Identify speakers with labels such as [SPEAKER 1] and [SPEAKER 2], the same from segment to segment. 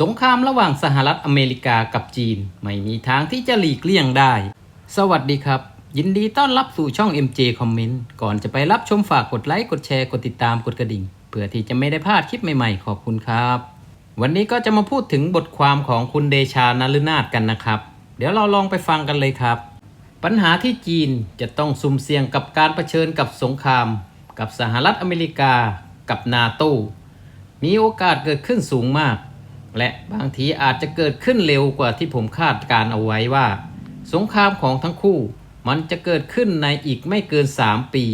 [SPEAKER 1] สงครามระหว่างสหรัฐอเมริกากับจีน ไม่มีทางที่จะหลีกเลี่ยงได้ สวัสดีครับ ยินดีต้อนรับสู่ช่อง MJ Comment ก่อนจะไปรับชมฝากกดไลค์ กดแชร์ กดติดตามกดกระดิ่ง เพื่อที่จะไม่ได้พลาดคลิปใหม่ๆ ขอบคุณครับ วันนี้ก็จะมาพูดถึงบทความของคุณเดชานฤนาถกันนะครับ เดี๋ยวเราลองไปฟังกันเลยครับ ปัญหาที่จีนจะต้องซุ่มเสี่ยงกับการเผชิญกับสงคราม กับสหรัฐอเมริกา กับนาโตมีโอกาสเกิดขึ้นสูงมาก และบางทีอาจจะเกิดขึ้นเร็วกว่าที่ผมคาดการเอาไว้ว่า สงครามของทั้งคู่มันจะเกิดขึ้นในอีกไม่เกิน 3 ปี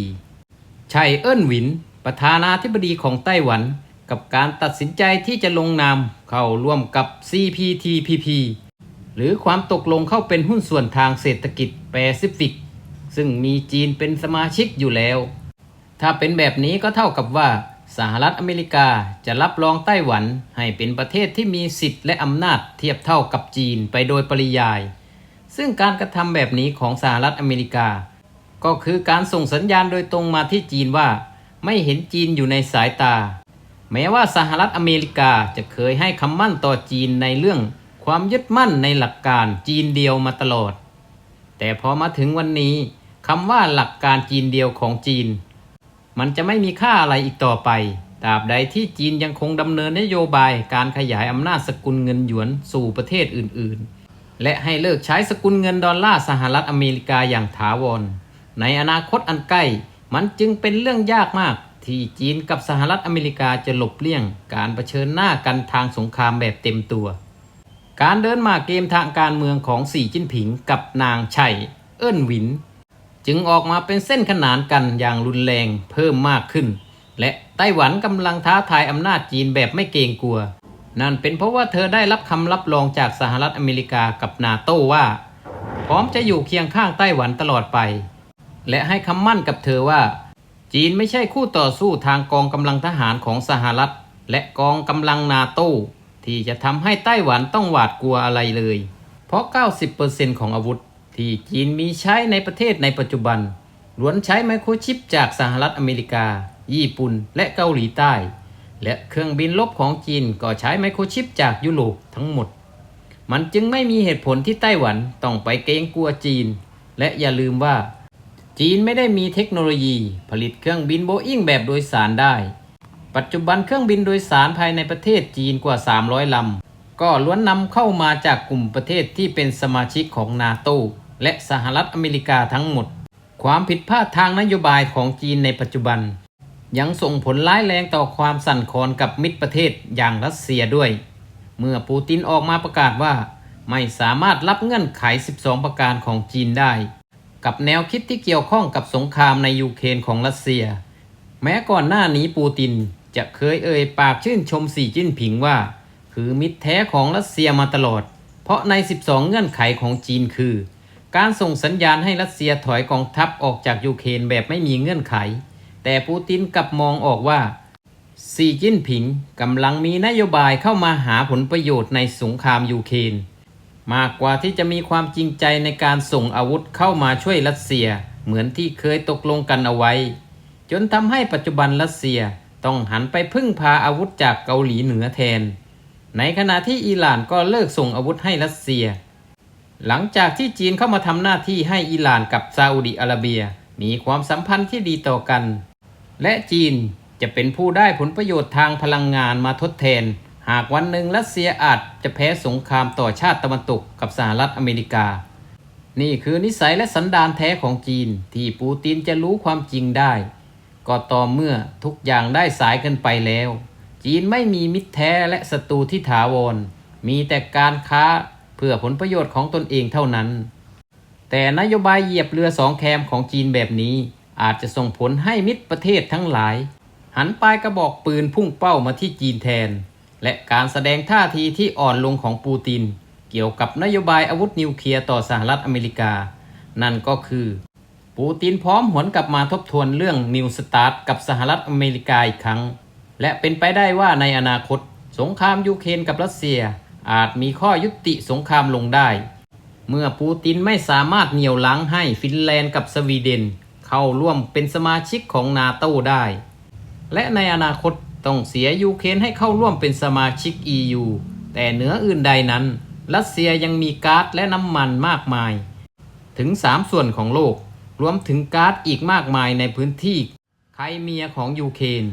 [SPEAKER 1] ชัยเอิ้นหวิน ประธานาธิบดีของไต้หวัน กับการตัดสินใจที่จะลงนามเข้าร่วมกับ CPTPP หรือความตกลงเข้าเป็นหุ้นส่วนทางเศรษฐกิจแปซิฟิก ซึ่งมีจีนเป็นสมาชิกอยู่แล้ว ถ้าเป็นแบบนี้ก็เท่ากับว่า สหรัฐอเมริกาจะรับรองไต้หวันให้เป็นประเทศที่มีสิทธิ์และอำนาจเทียบเท่ากับจีนไปโดยปริยาย ซึ่งการกระทำแบบนี้ของสหรัฐอเมริกา ก็คือการส่งสัญญาณโดยตรงมาที่จีนว่า ไม่เห็นจีนอยู่ในสายตา แม้ว่าสหรัฐอเมริกาจะเคยให้คำมั่นต่อจีนในเรื่อง ความยึดมั่นในหลักการจีนเดียวมาตลอด แต่พอมาถึงวันนี้คำว่าหลักการจีนเดียวของจีน มันจะไม่มีค่าอะไรอีกต่อไปตราบใดที่จีนยังคงดำเนินนโยบายการขยายอำนาจสกุลเงินหยวนสู่ประเทศอื่นๆ และให้เลิกใช้สกุลเงินดอลลาร์สหรัฐอเมริกาอย่างถาวร ในอนาคตอันใกล้ มันจึงเป็นเรื่องยากมาก ที่จีนกับสหรัฐอเมริกาจะหลบเลี่ยง การเผชิญหน้ากันทางสงครามแบบเต็มตัว การเดินมาเกมทางการเมืองของสีจิ้นผิงกับนางไฉเอิ้นหวิน จึงออกมาเป็นเส้นขนานกันอย่างรุนแรงเพิ่มมากขึ้น และไต้หวันกำลังท้าทายอำนาจจีนแบบไม่เกรงกลัว นั่นเป็นเพราะว่าเธอได้รับคำรับรองจากสหรัฐอเมริกากับนาโต้ว่า พร้อมจะอยู่เคียงข้างไต้หวันตลอดไป และให้คำมั่นกับเธอว่า จีนไม่ใช่คู่ต่อสู้ทางกองกำลังทหารของสหรัฐ และกองกำลังนาโต้ที่จะทำให้ไต้หวันต้องหวาดกลัวอะไรเลย เพราะ 90%ของอาวุธ ที่จีนมีใช้ในประเทศในปัจจุบันล้วนใช้ไมโครชิปจากสหรัฐอเมริกา ญี่ปุ่น และเกาหลีใต้ และเครื่องบินลบของจีนก็ใช้ไมโครชิปจากยุโรปทั้งหมด มันจึงไม่มีเหตุผลที่ไต้หวันต้องไปเกรงกลัวจีน และอย่าลืมว่า จีนไม่ได้มีเทคโนโลยี ผลิตเครื่องบินโบอิ้งแบบโดยสารได้ ปัจจุบันเครื่องบินโดยสารภายในประเทศจีนกว่า 300ลำก็ล้วนนำเข้ามาจากกลุ่มประเทศที่เป็นสมาชิกของนาโต และสหรัฐอเมริกาทั้งหมด ความผิดพลาดทางนโยบายของจีนในปัจจุบัน ยังส่งผลร้ายแรงต่อความสั่นคลอนกับมิตรประเทศอย่างรัสเซียด้วย เมื่อปูตินออกมาประกาศว่า ไม่สามารถรับเงื่อนไข 12 ประการของจีนได้ กับแนวคิดที่เกี่ยวข้องกับสงครามในยูเครนของรัสเซีย แม้ก่อนหน้านี้ปูตินจะเคยเอ่ยปากชื่นชมสีจิ้นผิงว่า คือมิตรแท้ของรัสเซียมาตลอด เพราะใน 12 เงื่อนไขของจีนคือ การส่งสัญญาณให้รัสเซียถอยกองทัพออกจากยูเครนแบบไม่มีเงื่อนไข แต่ปูตินกลับมองออกว่าสีจิ้นผิงกำลังมีนโยบายเข้ามาหาผลประโยชน์ในสงครามยูเครนมากกว่าที่จะมีความจริงใจในการส่งอาวุธเข้ามาช่วยรัสเซีย เหมือนที่เคยตกลงกันเอาไว้ จนทำให้ปัจจุบันรัสเซียต้องหันไปพึ่งพาอาวุธจากเกาหลีเหนือแทน ในขณะที่อิหร่านก็เลิกส่งอาวุธให้รัสเซีย หลังจากที่จีนเข้ามาทำหน้าที่ให้อิหร่านกับซาอุดิอาระเบีย มีความสัมพันธ์ที่ดีต่อกัน และจีนจะเป็นผู้ได้ผลประโยชน์ทางพลังงานมาทดแทน หากวันหนึ่งรัสเซียอาจจะแพ้สงครามต่อชาติตะวันตกกับสหรัฐอเมริกา นี่คือนิสัยและสันดานแท้ของจีน ที่ปูตินจะรู้ความจริงได้ ก็ต่อเมื่อทุกอย่างได้สายเกินไปแล้ว จีนไม่มีมิตรแท้และศัตรูที่ถาวรมีแต่การค้า เพื่อผลประโยชน์ของตนเองเท่านั้น แต่นโยบายเหยียบเรือสองแคมของจีนแบบนี้ อาจจะส่งผลให้มิตรประเทศทั้งหลาย หันปลายกระบอกปืนพุ่งเป้ามาที่จีนแทน และการแสดงท่าทีที่อ่อนลงของปูติน เกี่ยวกับนโยบายอาวุธนิวเคลียร์ต่อสหรัฐอเมริกา นั่นก็คือ ปูตินพร้อมหวนกลับมาทบทวนเรื่องนิวสตาร์ทกับสหรัฐอเมริกาอีกครั้ง และเป็นไปได้ว่าในอนาคต สงครามยูเครนกับรัสเซีย อาจมีข้อยุติสงครามลงได้ เมื่อปูตินไม่สามารถเหนี่ยวลังให้ฟินแลนด์กับสวีเดน เข้าร่วมเป็นสมาชิกของนาโตได้ และในอนาคตต้องเสียยูเครนให้เข้าร่วมเป็นสมาชิก EU แต่เหนืออื่นใดนั้น รัสเซียยังมีก๊าซและน้ำมันมากมาย ถึง 3 ส่วนของโลก รวมถึงก๊าซอีกมากมายในพื้นที่ไครเมียของยูเครน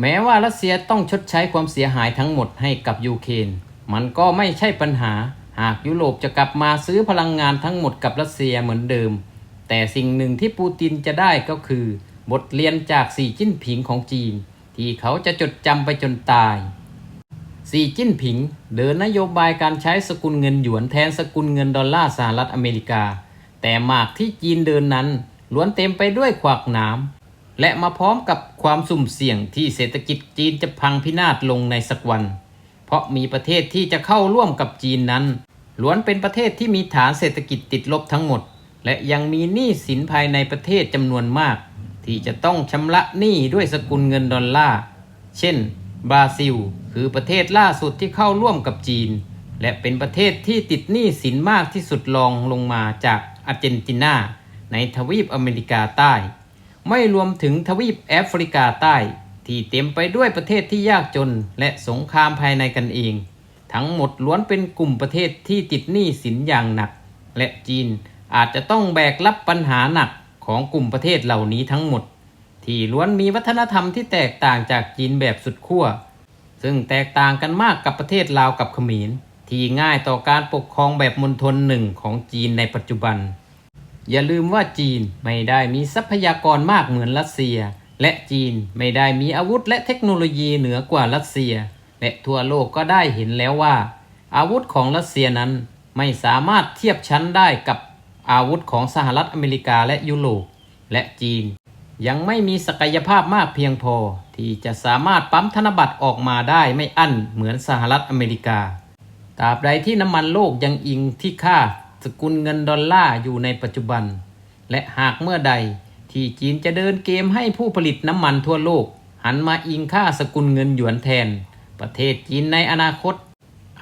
[SPEAKER 1] แม้ว่ารัสเซียต้องชดใช้ความเสียหายทั้งหมดให้กับยูเครน มันก็ไม่ใช่ปัญหา หากยุโรปจะกลับมาซื้อพลังงานทั้งหมดกับรัสเซียเหมือนเดิม แต่สิ่งหนึ่งที่ปูตินจะได้ก็คือ บทเรียนจากสีจิ้นผิงของจีน ที่เขาจะจดจำไปจนตายสีจิ้นผิง เดินนโยบายการใช้สกุลเงินหยวนแทนสกุลเงินดอลลาร์สหรัฐอเมริกา แต่หมากที่จีนเดินนั้นล้วนเต็มไปด้วยขวากหนามและมาพร้อมกับความสุ่มเสี่ยงที่เศรษฐกิจจีนจะพังพินาศลงในสักวัน เพราะมีประเทศที่จะเข้าร่วมกับจีนนั้น ล้วนเป็นประเทศที่มีฐานเศรษฐกิจติดลบทั้งหมด และยังมีหนี้สินภายในประเทศจำนวนมาก ที่จะต้องชำระหนี้ด้วยสกุลเงินดอลลาร์ เช่น บราซิล คือประเทศล่าสุดที่เข้าร่วมกับจีน และเป็นประเทศที่ติดหนี้สินมากที่สุดรองลงมาจากอาร์เจนตินาในทวีปอเมริกาใต้ ไม่รวมถึงทวีปแอฟริกาใต้ ที่เต็มไปด้วยประเทศที่ยากจน และสงครามภายในกันเอง ทั้งหมดล้วนเป็นกลุ่มประเทศที่ติดหนี้สินอย่างหนัก และจีนอาจจะต้องแบกรับปัญหาหนักของกลุ่มประเทศเหล่านี้ทั้งหมด ที่ล้วนมีวัฒนธรรมที่แตกต่างจากจีนแบบสุดขั้วซึ่งแตกต่างกันมากกับประเทศลาวกับเขมรที่ง่ายต่อการปกครองแบบมณฑลหนึ่งของจีนในปัจจุบัน อย่าลืมว่าจีนไม่ได้มีทรัพยากรมากเหมือนรัสเซีย และจีนไม่ได้มีอาวุธและเทคโนโลยีเหนือกว่ารัสเซีย และทั่วโลกก็ได้เห็นแล้วว่า อาวุธของรัสเซียนั้นไม่สามารถเทียบชั้นได้กับอาวุธของสหรัฐอเมริกาและยุโรปและจีน ยังไม่มีศักยภาพมากเพียงพอ ที่จะสามารถปั๊มธนบัตรออกมาได้ไม่อั้นเหมือนสหรัฐอเมริกาตราบใดที่น้ำมันโลกยังอิงที่ค่าสกุลเงินดอลลาร์อยู่ในปัจจุบัน และหากเมื่อใด ที่จีนจะเดินเกมให้ผู้ผลิตน้ำมันทั่วโลก หันมาอิงค่าสกุลเงินหยวนแทน ประเทศจีนในอนาคต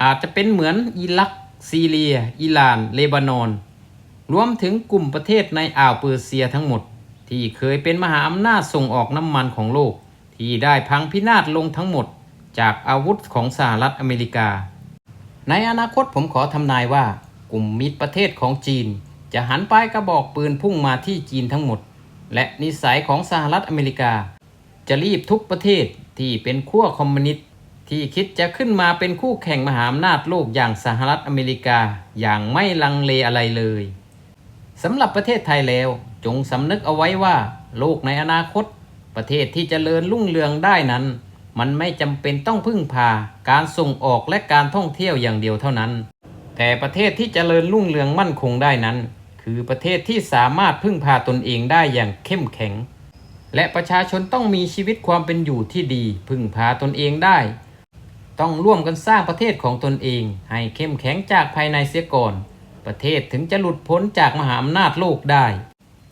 [SPEAKER 1] อาจจะเป็นเหมือนอิรัก ซีเรีย อิหร่าน เลบานอน รวมถึงกลุ่มประเทศในอ่าวเปอร์เซียทั้งหมด ที่เคยเป็นมหาอำนาจส่งออกน้ำมันของโลก ที่ได้พังพินาศลงทั้งหมด จากอาวุธของสหรัฐอเมริกา ในอนาคตผมขอทำนายว่ากลุ่มมิตรประเทศของจีน จะหันปลายกระบอกปืนพุ่งมาที่จีนทั้งหมด และนิสัยของสหรัฐอเมริกา จะรีบทุกประเทศที่เป็นขั้วคอมมิวนิสต์ที่คิดจะขึ้นมาเป็นคู่แข่งมหาอำนาจโลกอย่างสหรัฐอเมริกาอย่างไม่ลังเลอะไรเลยสำหรับประเทศไทยแล้วจงสำนึกเอาไว้ว่า โลกในอนาคต ประเทศที่จเจริญรุ่งเรืองได้นั้น มันไม่จำเป็นต้องพึ่งพาการส่งออกและการท่องเที่ยวอย่างเดียวเท่านั้น แต่ประเทศที่จเจริญรุ่งเรืองมั่นคงได้นั้น คือประเทศที่สามารถพึ่งพาตนเองได้อย่างเข้มแข็ง และประชาชนต้องมีชีวิตความเป็นอยู่ที่ดี พึ่งพาตนเองได้ ต้องร่วมกันสร้างประเทศของตนเอง ให้เข้มแข็งจากภายในเสียก่อน ประเทศถึงจะหลุดพ้นจากมหาอำนาจโลกได้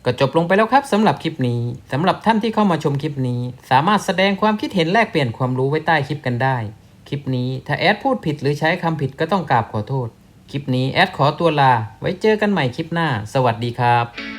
[SPEAKER 1] ก็จบลงไปแล้วครับสำหรับคลิปนี้สำหรับท่านที่เข้ามาชมคลิปนี้ สามารถแสดงความคิดเห็นแลกเปลี่ยนความรู้ไว้ใต้คลิปกันได้ คลิปนี้ถ้าแอดพูดผิดหรือใช้คำผิดก็ต้องกราบขอโทษ คลิปนี้แอดขอตัวลา ไว้เจอกันใหม่คลิปหน้า สวัสดีครับ